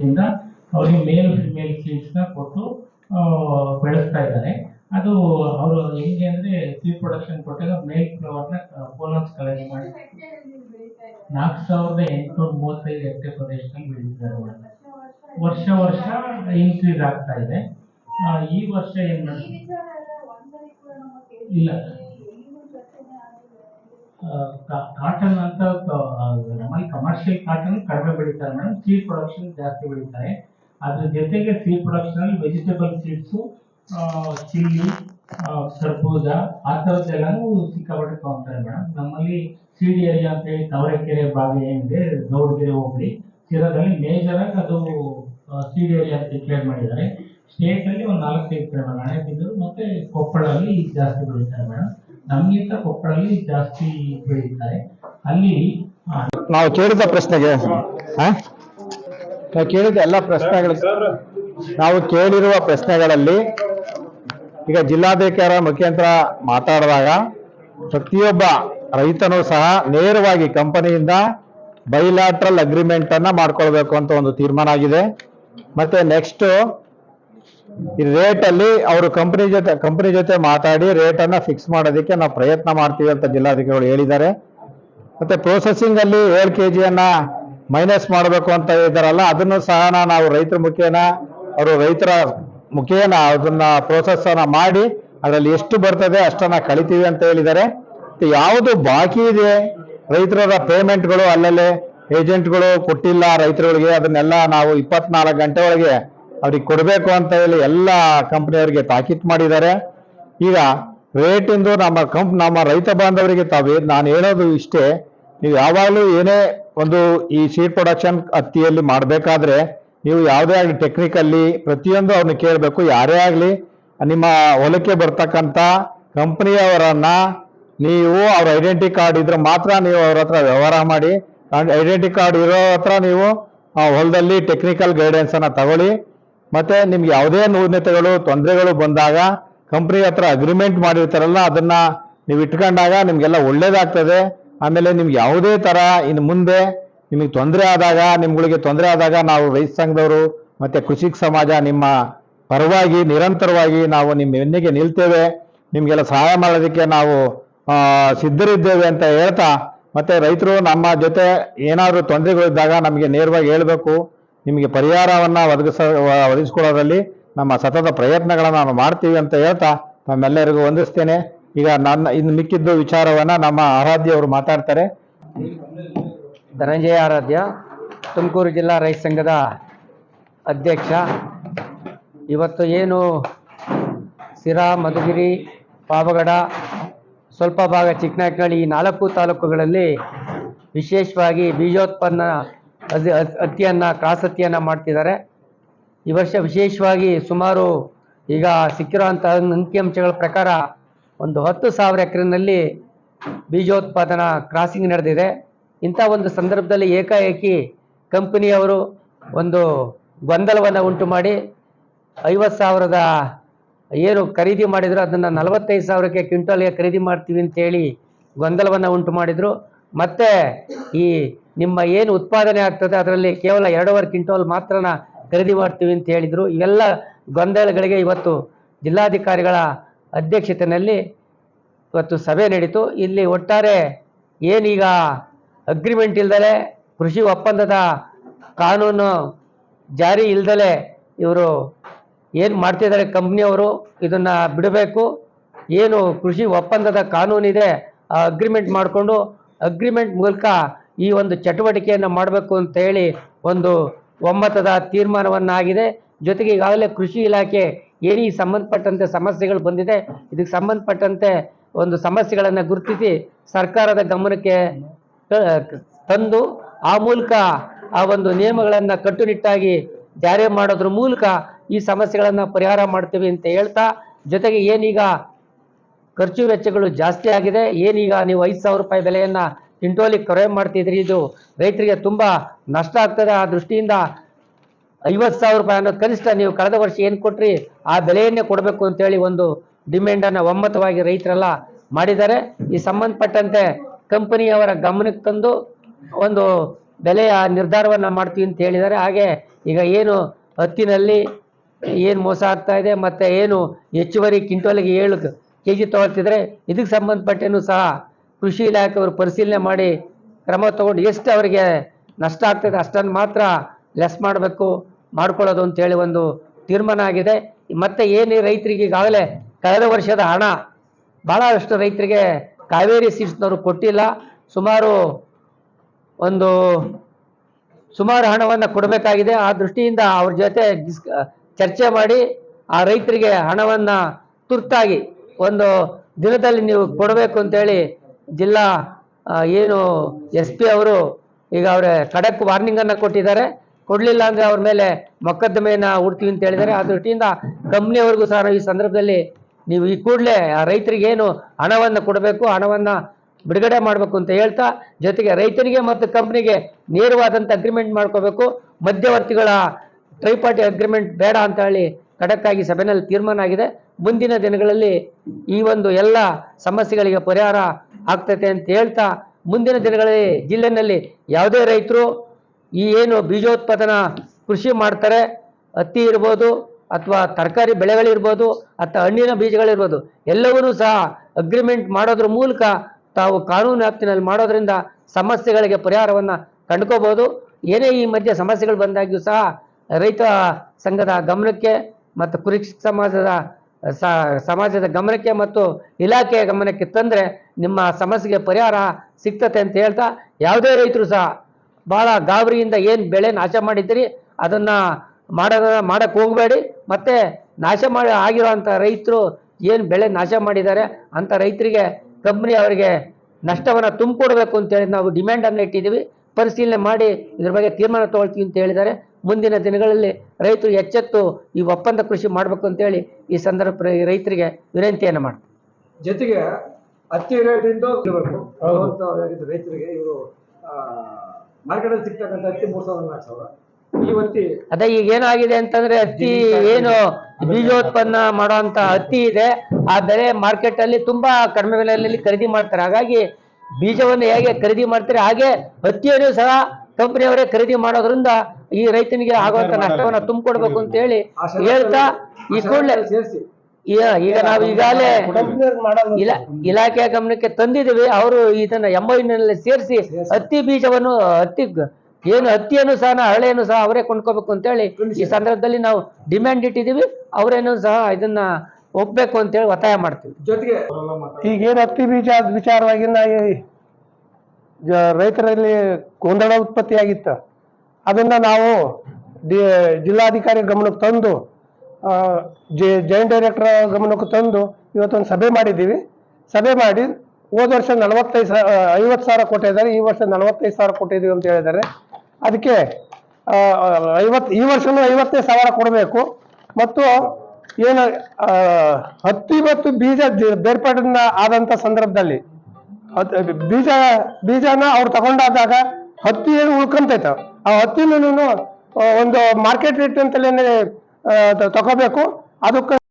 ವರ್ಷದಿಂದ ಅವರಿಗೆ ಮೇಲ್ ಫಿಮೇಲ್ನ ಕೊಟ್ಟು ಬೆಳೆಸ್ತಾ ಇದ್ದಾರೆ. ಅದು ಅವರು ಹೆಂಗೆ ಅಂದ್ರೆ ಸೀಡ್ ಪ್ರೊಡಕ್ಷನ್ ಕೊಟ್ಟಾಗ ಮೇಲ್ ಫ್ಲವರ್ನ ಪೋಲನ್ಸ್ ಕಲೆಕ್ಟ್ ಮಾಡಿ ನಾಲ್ಕು ಸಾವಿರದ ಎಂಟುನೂರ ಮೂವತ್ತೈದು ಹೆಕ್ಟೇರ್ ಪ್ರದೇಶದಲ್ಲಿ ಬೆಳೆದಿದ್ದಾರೆ ವರ್ಷ ವರ್ಷ ಇನ್ಕ್ರೀಸ್ ಆಗ್ತಾ ಇದೆ. ಈ ವರ್ಷ ಏನ್ ಇಲ್ಲ. ಕಾಟನ್ ಅಂತ ನಮ್ಮಲ್ಲಿ ಕಮರ್ಷಿಯಲ್ ಕಾಟನ್ ಕಡಿಮೆ ಬೆಳೀತಾರೆ ಮೇಡಮ್ ಸೀಡ್ ಪ್ರೊಡಕ್ಷನ್ ಜಾಸ್ತಿ ಬೆಳೀತಾರೆ. ಅದ್ರ ಜೊತೆಗೆ ಸೀಡ್ ಪ್ರೊಡಕ್ಷನ್ ಅಲ್ಲಿ ವೆಜಿಟೇಬಲ್ ಸೀಡ್ಸು ಚಿಲ್ಲಿ ಕರ್ಬೂಜ ಆ ಥರದ್ದೆಲ್ಲನೂ ಸಿಕ್ಕಾಪಟ್ಟೆ ತಗೊಂತಾರೆ ಮೇಡಮ್ ನಮ್ಮಲ್ಲಿ ಸೀಡ್ ಏರಿಯಾ ಅಂತ ಹೇಳಿ ತವರೆಕೆರೆ ಬಾವಿ ಏನಿದೆ, ದೌಡಗೆರೆ ಹೋಗ್ಲಿ ಶಿರಾದಲ್ಲಿ ಮೇಜರ್ ಆಗಿ ಅದು ಸೀಡ್ ಏರಿಯಾ ಅಂತ ಡಿಕ್ಲೇರ್ ಮಾಡಿದ್ದಾರೆ. ಸ್ಟೇಟ್ ಅಲ್ಲಿ ಒಂದು ನಾಲ್ಕು ಎಕರೆ ರಾಣೆಬೆನ್ನೂರು ಮತ್ತೆ ಕೊಪ್ಪಳಲ್ಲಿ ಜಾಸ್ತಿ ಬೆಳೀತಾರೆ ಮೇಡಮ್ ನಮ್ಗಿಂತ ಕೊಪ್ಪಳಲ್ಲಿ ಜಾಸ್ತಿ ಬೆಳೀತಾರೆ. ಅಲ್ಲಿ ನಾವು ಕೇಳಿದ ಪ್ರಶ್ನೆಗೆ ಆ? ನಾವು ಕೇಳಿದ ಎಲ್ಲ ಪ್ರಶ್ನೆಗಳು ನಾವು ಕೇಳಿರುವ ಪ್ರಶ್ನೆಗಳಲ್ಲಿ ಈಗ ಜಿಲ್ಲಾಧಿಕಾರ ಮುಖ್ಯಂತರ ಮಾತಾಡಿದಾಗ ಪ್ರತಿಯೊಬ್ಬ ರೈತನೂ ಸಹ ನೇರವಾಗಿ ಕಂಪನಿಯಿಂದ ಬೈಲಾಟ್ರಲ್ ಅಗ್ರಿಮೆಂಟ್ ಅನ್ನ ಮಾಡ್ಕೊಳ್ಬೇಕು ಅಂತ ಒಂದು ತೀರ್ಮಾನ ಆಗಿದೆ. ಮತ್ತೆ ನೆಕ್ಸ್ಟ್ ಈ ರೇಟ್ ಅಲ್ಲಿ ಅವರು ಕಂಪನಿ ಜೊತೆ ಕಂಪನಿ ಜೊತೆ ಮಾತಾಡಿ ರೇಟ್ ಅನ್ನ ಫಿಕ್ಸ್ ಮಾಡೋದಕ್ಕೆ ನಾವು ಪ್ರಯತ್ನ ಮಾಡ್ತೀವಿ ಅಂತ ಜಿಲ್ಲಾಧಿಕಾರಿಗಳು ಹೇಳಿದ್ದಾರೆ. ಮತ್ತೆ ಪ್ರೊಸೆಸಿಂಗ್ ಅಲ್ಲಿ ಏಳು ಕೆ ಜಿಯನ್ನ ಮೈನಸ್ ಮಾಡಬೇಕು ಅಂತ ಇದ್ದಾರಲ್ಲ ಅದನ್ನು ಸಹ ನಾವು ರೈತರ ಮುಖೇನ, ಅವರು ರೈತರ ಮುಖೇನ ಅದನ್ನ ಪ್ರೋಸೆಸ್ ಅನ್ನ ಮಾಡಿ ಅದರಲ್ಲಿ ಎಷ್ಟು ಬರ್ತದೆ ಅಷ್ಟನ್ನ ಕಳಿತೀವಿ ಅಂತ ಹೇಳಿದ್ದಾರೆ. ಯಾವುದು ಬಾಕಿ ಇದೆ ರೈತರ ಪೇಮೆಂಟ್ಗಳು ಅಲ್ಲಲ್ಲೇ ಏಜೆಂಟ್ಗಳು ಕೊಟ್ಟಿಲ್ಲ ರೈತರುಗಳಿಗೆ, ಅದನ್ನೆಲ್ಲ ನಾವು ಇಪ್ಪತ್ನಾಲ್ಕು ಗಂಟೆ ಒಳಗೆ ಅವ್ರಿಗೆ ಕೊಡಬೇಕು ಅಂತ ಹೇಳಿ ಎಲ್ಲ ಕಂಪ್ನಿಯವರಿಗೆ ತಾಕೀತು ಮಾಡಿದ್ದಾರೆ. ಈಗ ರೇಟ್ ಇಂದು ನಮ್ಮ ಕಂಪ್ ನಮ್ಮ ರೈತ ಬಾಂಧವರಿಗೆ ತಾವೇ ನಾನು ಹೇಳೋದು ಇಷ್ಟೇ, ನೀವು ಯಾವಾಗಲೂ ಏನೇ ಒಂದು ಈ ಸೀಡ್ ಪ್ರೊಡಕ್ಷನ್ ಹತ್ತಿಯಲ್ಲಿ ಮಾಡಬೇಕಾದ್ರೆ ನೀವು ಯಾವುದೇ ಆಗಲಿ ಟೆಕ್ನಿಕಲ್ಲಿ ಪ್ರತಿಯೊಂದು ಅವ್ರನ್ನ ಕೇಳಬೇಕು, ಯಾರೇ ಆಗಲಿ ನಿಮ್ಮ ಹೊಲಕ್ಕೆ ಬರ್ತಕ್ಕಂಥ ಕಂಪ್ನಿಯವರನ್ನ ನೀವು ಅವ್ರ ಐಡೆಂಟಿ ಕಾರ್ಡ್ ಇದ್ರೆ ಮಾತ್ರ ನೀವು ಅವ್ರ ಹತ್ರ ವ್ಯವಹಾರ ಮಾಡಿ ಐಡೆಂಟಿ ಕಾರ್ಡ್ ಇರೋ ಹತ್ರ ನೀವು ಹೊಲದಲ್ಲಿ ಟೆಕ್ನಿಕಲ್ ಗೈಡೆನ್ಸ್ ಅನ್ನ ತಗೊಳ್ಳಿ. ಮತ್ತೆ ನಿಮ್ಗೆ ಯಾವುದೇ ನ್ಯೂನತೆಗಳು ತೊಂದರೆಗಳು ಬಂದಾಗ ಕಂಪ್ನಿ ಹತ್ರ ಅಗ್ರಿಮೆಂಟ್ ಮಾಡಿರ್ತಾರಲ್ಲ, ಅದನ್ನ ನೀವು ಇಟ್ಕೊಂಡಾಗ ನಿಮ್ಗೆಲ್ಲ ಒಳ್ಳೇದಾಗ್ತದೆ. ಆಮೇಲೆ ನಿಮ್ಗೆ ಯಾವುದೇ ತರ ಇನ್ನು ಮುಂದೆ ನಿಮಗೆ ತೊಂದರೆ ಆದಾಗ, ನಿಮ್ಗಳಿಗೆ ತೊಂದರೆ ಆದಾಗ ನಾವು ರೈತ ಸಂಘದವರು ಮತ್ತೆ ಕೃಷಿ ಸಮಾಜ ನಿಮ್ಮ ಪರವಾಗಿ, ನಿರಂತರವಾಗಿ ನಾವು ನಿಮ್ಮ ಬೆನ್ನಿಗೆ ನಿಲ್ತೇವೆ. ನಿಮಗೆಲ್ಲ ಸಹಾಯ ಮಾಡೋದಕ್ಕೆ ನಾವು ಸಿದ್ಧರಿದ್ದೇವೆ ಅಂತ ಹೇಳ್ತಾ, ಮತ್ತೆ ರೈತರು ನಮ್ಮ ಜೊತೆ ಏನಾದರೂ ತೊಂದರೆಗಳಿದ್ದಾಗ ನಮಗೆ ನೇರವಾಗಿ ಹೇಳಬೇಕು. ನಿಮಗೆ ಪರಿಹಾರವನ್ನು ಒದಗಿಸ, ಒದಗಿಸ್ಕೊಡೋದ್ರಲ್ಲಿ ನಮ್ಮ ಸತತ ಪ್ರಯತ್ನಗಳನ್ನು ನಾವು ಮಾಡ್ತೀವಿ ಅಂತ ಹೇಳ್ತಾ ತಮ್ಮೆಲ್ಲರಿಗೂ ವಂದಿಸ್ತೇನೆ. ಈಗ ನನ್ನ, ಇನ್ನು ಮಿಕ್ಕಿದ್ದು ವಿಚಾರವನ್ನು ನಮ್ಮ ಆರಾಧ್ಯ ಅವರು ಮಾತಾಡ್ತಾರೆ. ಧನಂಜಯ ಆರಾಧ್ಯ, ತುಮಕೂರು ಜಿಲ್ಲಾ ರೈತ ಸಂಘದ ಅಧ್ಯಕ್ಷ. ಇವತ್ತು ಏನು ಸಿರಾ ಮಧುಗಿರಿ, ಪಾವಗಡ, ಸ್ವಲ್ಪ ಭಾಗ ಚಿಕ್ಕನಕಳ್ಳಿ ಈ ನಾಲ್ಕು ತಾಲೂಕುಗಳಲ್ಲಿ ವಿಶೇಷವಾಗಿ ಬೀಜೋತ್ಪನ್ನ ಅದ್- ಹತ್ತಿಯನ್ನು ಕ್ರಾಸ್ ಹತ್ತಿಯನ್ನು ಮಾಡ್ತಿದ್ದಾರೆ. ಈ ವರ್ಷ ವಿಶೇಷವಾಗಿ ಸುಮಾರು ಈಗ ಸಿಕ್ಕಿರುವಂಥ ಅಂಕಿಅಂಶಗಳ ಪ್ರಕಾರ ಒಂದು ಹತ್ತು ಸಾವಿರ ಎಕರೆನಲ್ಲಿ ಬೀಜೋತ್ಪಾದನಾ ಕ್ರಾಸಿಂಗ್ ನಡೆದಿದೆ. ಇಂಥ ಒಂದು ಸಂದರ್ಭದಲ್ಲಿ ಏಕಾಏಕಿ ಕಂಪನಿಯವರು ಒಂದು ಗೊಂದಲವನ್ನು ಉಂಟು ಮಾಡಿ ಐವತ್ತು ಸಾವಿರದ ಏನು ಖರೀದಿ ಮಾಡಿದ್ರು, ಅದನ್ನು ನಲವತ್ತೈದು ಸಾವಿರಕ್ಕೆ ಕ್ವಿಂಟಲ್ಗೆ ಖರೀದಿ ಮಾಡ್ತೀವಿ ಅಂತೇಳಿ ಗೊಂದಲವನ್ನು ಉಂಟು ಮಾಡಿದರು. ಮತ್ತೆ ಈ ನಿಮ್ಮ ಏನು ಉತ್ಪಾದನೆ ಆಗ್ತದೆ ಅದರಲ್ಲಿ ಕೇವಲ ಎರಡೂವರೆ ಕ್ವಿಂಟೋಲ್ ಮಾತ್ರನ ಖರೀದಿ ಮಾಡ್ತೀವಿ ಅಂತ ಹೇಳಿದರು. ಇವೆಲ್ಲ ಗೊಂದಲಗಳಿಗೆ ಇವತ್ತು ಜಿಲ್ಲಾಧಿಕಾರಿಗಳ ಅಧ್ಯಕ್ಷತೆಯಲ್ಲಿ ಇವತ್ತು ಸಭೆ ನಡೀತು. ಇಲ್ಲಿ ಒಟ್ಟಾರೆ ಏನೀಗ ಅಗ್ರಿಮೆಂಟ್ ಇಲ್ದಲೆ, ಕೃಷಿ ಒಪ್ಪಂದದ ಕಾನೂನು ಜಾರಿ ಇಲ್ದಲೆ ಇವರು ಏನು ಮಾಡ್ತಿದ್ದಾರೆ ಕಂಪ್ನಿಯವರು ಇದನ್ನು ಬಿಡಬೇಕು. ಏನು ಕೃಷಿ ಒಪ್ಪಂದದ ಕಾನೂನಿದೆ, ಆ ಅಗ್ರಿಮೆಂಟ್ ಮಾಡಿಕೊಂಡು ಅಗ್ರಿಮೆಂಟ್ ಮೂಲಕ ಈ ಒಂದು ಚಟುವಟಿಕೆಯನ್ನು ಮಾಡಬೇಕು ಅಂತ ಹೇಳಿ ಒಂದು ಒಮ್ಮತದ ತೀರ್ಮಾನವನ್ನಾಗಿದೆ. ಜೊತೆಗೆ ಈಗಾಗಲೇ ಕೃಷಿ ಇಲಾಖೆ ಏನು ಸಂಬಂಧಪಟ್ಟಂತೆ ಸಮಸ್ಯೆಗಳು ಬಂದಿದೆ. ಇದಕ್ಕೆ ಸಂಬಂಧಪಟ್ಟಂತೆ ಒಂದು ಸಮಸ್ಯೆಗಳನ್ನು ಗುರುತಿಸಿ ಸರ್ಕಾರದ ಗಮನಕ್ಕೆ ತಂದು ಆ ಮೂಲಕ ಆ ಒಂದು ನಿಯಮಗಳನ್ನು ಕಟ್ಟುನಿಟ್ಟಾಗಿ ಜಾರಿ ಮಾಡೋದ್ರ ಮೂಲಕ ಈ ಸಮಸ್ಯೆಗಳನ್ನು ಪರಿಹಾರ ಮಾಡ್ತೀವಿ ಅಂತ ಹೇಳ್ತಾ, ಜೊತೆಗೆ ಏನೀಗ ಖರ್ಚು ವೆಚ್ಚಗಳು ಜಾಸ್ತಿ ಆಗಿದೆ. ಏನೀಗ ನೀವು ಐದು ಸಾವಿರ ರೂಪಾಯಿ ಬೆಲೆಯನ್ನು ಇಂಟೋಲಿ ಕೊರೆ ಮಾಡ್ತಿದ್ರಿ, ಇದು ರೈತರಿಗೆ ತುಂಬ ನಷ್ಟ ಆಗ್ತದೆ. ಆ ದೃಷ್ಟಿಯಿಂದ ಐವತ್ತು ಸಾವಿರ ರೂಪಾಯಿ ಅನ್ನೋದು ಕನಿಷ್ಠ ನೀವು ಕಳೆದ ವರ್ಷ ಏನು ಕೊಟ್ರಿ, ಆ ಬೆಲೆಯನ್ನೇ ಕೊಡಬೇಕು ಅಂತೇಳಿ ಒಂದು ಡಿಮ್ಯಾಂಡನ್ನು ಒಮ್ಮತವಾಗಿ ರೈತರೆಲ್ಲ ಮಾಡಿದ್ದಾರೆ. ಈ ಸಂಬಂಧಪಟ್ಟಂತೆ ಕಂಪನಿಯವರ ಗಮನಕ್ಕೆ ತಂದು ಒಂದು ಬೆಲೆಯ ನಿರ್ಧಾರವನ್ನು ಮಾಡ್ತೀವಿ ಅಂತ ಹೇಳಿದ್ದಾರೆ. ಹಾಗೆ ಈಗ ಏನು ಹತ್ತಿನಲ್ಲಿ ಏನು ಮೋಸ ಆಗ್ತಾ ಇದೆ, ಮತ್ತು ಏನು ಹೆಚ್ಚುವರಿ ಕ್ವಿಂಟೋಲಿಗೆ ಏಳು ಕೆ ಜಿ ತಗೊಳ್ತಿದ್ರೆ ಇದಕ್ಕೆ ಸಂಬಂಧಪಟ್ಟೇನು ಸಹ ಕೃಷಿ ಇಲಾಖೆಯವರು ಪರಿಶೀಲನೆ ಮಾಡಿ ಕ್ರಮ ತಗೊಂಡು ಎಷ್ಟು ಅವರಿಗೆ ನಷ್ಟ ಆಗ್ತದೆ ಅಷ್ಟನ್ನು ಮಾತ್ರ ಲೆಸ್ ಮಾಡಬೇಕು, ಮಾಡ್ಕೊಳ್ಳೋದು ಅಂತೇಳಿ ಒಂದು ತೀರ್ಮಾನ ಆಗಿದೆ. ಮತ್ತೆ ಏನು ರೈತರಿಗೆ ಈಗಾಗಲೇ ಕಳೆದ ವರ್ಷದ ಹಣ ಭಾಳಷ್ಟು ರೈತರಿಗೆ ಕಾವೇರಿ ಸೀಟ್ಸ್ನವರು ಕೊಟ್ಟಿಲ್ಲ. ಸುಮಾರು ಒಂದು ಸುಮಾರು ಹಣವನ್ನು ಕೊಡಬೇಕಾಗಿದೆ. ಆ ದೃಷ್ಟಿಯಿಂದ ಅವ್ರ ಜೊತೆ ಚರ್ಚೆ ಮಾಡಿ ಆ ರೈತರಿಗೆ ಹಣವನ್ನು ತುರ್ತಾಗಿ ಒಂದು ದಿನದಲ್ಲಿ ನೀವು ಕೊಡಬೇಕು ಅಂತೇಳಿ ಜಿಲ್ಲಾ ಏನು ಎಸ್ ಪಿ ಅವರು ಈಗ ಅವರ ಖಡಕ್ ವಾರ್ನಿಂಗನ್ನು ಕೊಟ್ಟಿದ್ದಾರೆ. ಕೊಡಲಿಲ್ಲ ಅಂದರೆ ಅವ್ರ ಮೇಲೆ ಮೊಕದ್ದಮೆಯನ್ನು ಹುಡ್ತೀವಿ ಅಂತ ಹೇಳಿದ್ದಾರೆ. ಆ ದೃಷ್ಟಿಯಿಂದ ಕಂಪ್ನಿಯವರೆಗೂ ಸಹ ಈ ಸಂದರ್ಭದಲ್ಲಿ ನೀವು ಈ ಕೂಡಲೇ ಆ ರೈತರಿಗೆ ಏನು ಹಣವನ್ನು ಕೊಡಬೇಕು, ಹಣವನ್ನು ಬಿಡುಗಡೆ ಮಾಡಬೇಕು ಅಂತ ಹೇಳ್ತಾ, ಜೊತೆಗೆ ರೈತರಿಗೆ ಮತ್ತು ಕಂಪ್ನಿಗೆ ನೇರವಾದಂಥ ಅಗ್ರಿಮೆಂಟ್ ಮಾಡ್ಕೋಬೇಕು. ಮಧ್ಯವರ್ತಿಗಳ ಟ್ರೈಪಾರ್ಟಿ ಅಗ್ರಿಮೆಂಟ್ ಬೇಡ ಅಂತ ಹೇಳಿ ಖಡಕ್ಕಾಗಿ ಸಭೆಯಲ್ಲಿ ತೀರ್ಮಾನ ಆಗಿದೆ ಮುಂದಿನ ದಿನಗಳಲ್ಲಿ ಈ ಒಂದು ಎಲ್ಲ ಸಮಸ್ಯೆಗಳಿಗೆ ಪರಿಹಾರ ಆಗ್ತೈತೆ ಅಂತ ಹೇಳ್ತಾ ಮುಂದಿನ ದಿನಗಳಲ್ಲಿ ಜಿಲ್ಲೆನಲ್ಲಿ ಯಾವುದೇ ರೈತರು ಈ ಏನು ಬೀಜೋತ್ಪಾದನಾ ಕೃಷಿ ಮಾಡ್ತಾರೆ, ಹತ್ತಿ ಇರ್ಬೋದು ಅಥವಾ ತರಕಾರಿ ಬೆಳೆಗಳಿರ್ಬೋದು ಅಥವಾ ಹಣ್ಣಿನ ಬೀಜಗಳಿರ್ಬೋದು ಎಲ್ಲವನ್ನೂ ಸಹ ಅಗ್ರಿಮೆಂಟ್ ಮಾಡೋದ್ರ ಮೂಲಕ ತಾವು ಕಾನೂನು ವ್ಯಾಪ್ತಿನಲ್ಲಿ ಮಾಡೋದ್ರಿಂದ ಸಮಸ್ಯೆಗಳಿಗೆ ಪರಿಹಾರವನ್ನು ಕಂಡ್ಕೋಬೋದು. ಏನೇ ಈ ಮಧ್ಯೆ ಸಮಸ್ಯೆಗಳು ಬಂದಾಗ್ಯೂ ಸಹ ರೈತ ಸಂಘದ ಗಮನಕ್ಕೆ ಮತ್ತು ಕುರಿಕ್ಷಿತ ಸಮಾಜದ ಸಮಾಜದ ಗಮನಕ್ಕೆ ಮತ್ತು ಇಲಾಖೆಯ ಗಮನಕ್ಕೆ ತಂದರೆ ನಿಮ್ಮ ಸಮಸ್ಯೆಗೆ ಪರಿಹಾರ ಸಿಗ್ತತೆ ಅಂತ ಹೇಳ್ತಾ ಯಾವುದೇ ರೈತರು ಸಹ ಭಾಳ ಗಾಬರಿಯಿಂದ ಏನು ಬೆಳೆ ನಾಶ ಮಾಡಿದ್ದೀರಿ, ಅದನ್ನು ಮಾಡೋದ ಮಾಡೋಕ್ಕೆ ಹೋಗಬೇಡಿ, ಮತ್ತು ನಾಶ ಮಾಡಿ ಆಗಿರೋಂಥ ರೈತರು ಏನು ಬೆಳೆ ನಾಶ ಮಾಡಿದ್ದಾರೆ ಅಂಥ ರೈತರಿಗೆ ಕಂಪ್ನಿ ಅವರಿಗೆ ನಷ್ಟವನ್ನು ತುಂಬಿಕೊಡ್ಬೇಕು ಅಂತೇಳಿ ನಾವು ಡಿಮ್ಯಾಂಡನ್ನು ಇಟ್ಟಿದ್ದೀವಿ. ಪರಿಶೀಲನೆ ಮಾಡಿ ಇದ್ರ ಬಗ್ಗೆ ತೀರ್ಮಾನ ತೊಗೊಳ್ತೀವಿ ಅಂತ ಹೇಳಿದ್ದಾರೆ. ಮುಂದಿನ ದಿನಗಳಲ್ಲಿ ರೈತರು ಎಚ್ಚೆತ್ತು ಈ ಒಪ್ಪಂದ ಕೃಷಿ ಮಾಡಬೇಕು ಅಂತೇಳಿ ಈ ಸಂದರ್ಭ ರೈತರಿಗೆ ವಿನಂತಿಯನ್ನು ಮಾಡ್ತಾರೆ ಜೊತೆಗೆ ಹತ್ತಿ ರೇಟಿಂದ ರೈತರಿಗೆ ಇವರು ಮಾರ್ಕೆಟಲ್ಲಿ ಸಿಗ್ತಕ್ಕಂಥ ಹತ್ತಿ ಮೂರ್ ಸಾವಿರದ ನಾಲ್ಕು ಸಾವಿರ. ಈ ಹತ್ತಿ ಅದೇ ಈಗ ಏನಾಗಿದೆ ಅಂತಂದ್ರೆ ಹತ್ತಿ ಏನು ಬೀಜೋತ್ಪನ್ನ ಮಾಡುವಂತ ಹತ್ತಿ ಇದೆ. ಆ ಬೆಲೆ ಮಾರ್ಕೆಟ್ ಅಲ್ಲಿ ತುಂಬಾ ಕಡಿಮೆ ಬೆಲೆಯಲ್ಲಿ ಖರೀದಿ ಮಾಡ್ತಾರೆ. ಹಾಗಾಗಿ ಬೀಜವನ್ನು ಹೇಗೆ ಖರೀದಿ ಮಾಡ್ತಾರೆ ಹಾಗೆ ಹತ್ತಿಯನ್ನು ಸಹ ಕಂಪನಿಯವರೇ ಖರೀದಿ ಮಾಡೋದ್ರಿಂದ ಈ ರೈತನಿಗೆ ಆಗುವಂತ ನಷ್ಟವನ್ನ ತುಂಬಿಕೊಡ್ಬೇಕು ಅಂತ ಹೇಳಿ ಹೇಳ್ತಾ ಈ ಕೂಡಲೇ ಈಗ ಈಗ ನಾವು ಈಗಾಗಲೇ ಇಲಾ ಇಲಾಖೆಯ ಗಮನಕ್ಕೆ ತಂದಿದ್ದೀವಿ. ಅವರು ಇದನ್ನ ಎಂಬೈನಲ್ಲಿ ಸೇರಿಸಿ ಹತ್ತಿ ಬೀಜವನ್ನು ಹತ್ತಿ ಏನು ಹತ್ತಿಯನ್ನು ಸಹ ನಾ- ಹಳೆಯನ್ನು ಸಹ ಅವರೇ ಕೊಂಡ್ಕೋಬೇಕು ಅಂತೇಳಿ ಈ ಸಂದರ್ಭದಲ್ಲಿ ನಾವು ಡಿಮ್ಯಾಂಡ್ ಇಟ್ಟಿದ್ದೀವಿ. ಅವರೇನು ಸಹ ಇದನ್ನ ಒಪ್ಬೇಕು ಅಂತೇಳಿ ಒತ್ತಾಯ ಮಾಡ್ತೀವಿ. ಜೊತೆಗೆ ಈಗ ಏನು ಹತ್ತಿ ಬೀಜ ವಿಚಾರವಾಗಿ ಜ- ರೈತರಲ್ಲಿ ಗೊಂದಲ ಉತ್ಪತ್ತಿಯಾಗಿತ್ತು. ಅದನ್ನ ನಾವು ಡಿ ಜಿಲ್ಲಾಧಿಕಾರಿ ಗಮನಕ್ಕೆ ತಂದು ಜೆ ಜಾಯಿಂಟ್ ಡೈರೆಕ್ಟರ್ ಗಮನಕ್ಕೆ ತಂದು ಇವತ್ತೊಂದು ಸಭೆ ಮಾಡಿದ್ದೀವಿ. ಸಭೆ ಮಾಡಿ ಹೋದ ವರ್ಷ ನಲವತ್ತೈದು ಸಾವಿರ ಐವತ್ತು ಸಾವಿರ ಕೊಟ್ಟಿದ್ದಾರೆ ಈ ವರ್ಷ ನಲವತ್ತೈದು ಸಾವಿರ ಕೊಟ್ಟಿದ್ದೀವಿ ಅಂತ ಹೇಳಿದ್ದಾರೆ. ಅದಕ್ಕೆ ಐವತ್ತು ಈ ವರ್ಷನೂ ಐವತ್ತೈದು ಸಾವಿರ ಕೊಡಬೇಕು. ಮತ್ತು ಏನು ಹತ್ತು ಇವತ್ತು ಬೀಜ ಜ- ಬೇರ್ಪಾಡಿನ ಆದಂಥ ಸಂದರ್ಭದಲ್ಲಿ ಬೀಜ, ಬೀಜನ ಅವ್ರು ತಗೊಂಡಾದಾಗ ಹತ್ತಿ ಏನು ಉಳ್ಕೊಂತೈತ ಆ ಹತ್ತಿನೂ ಒಂದು ಮಾರ್ಕೆಟ್ ರೇಟ್ ಅಂತಲೇ ತಗೋಬೇಕು. ಅದಕ್ಕೆ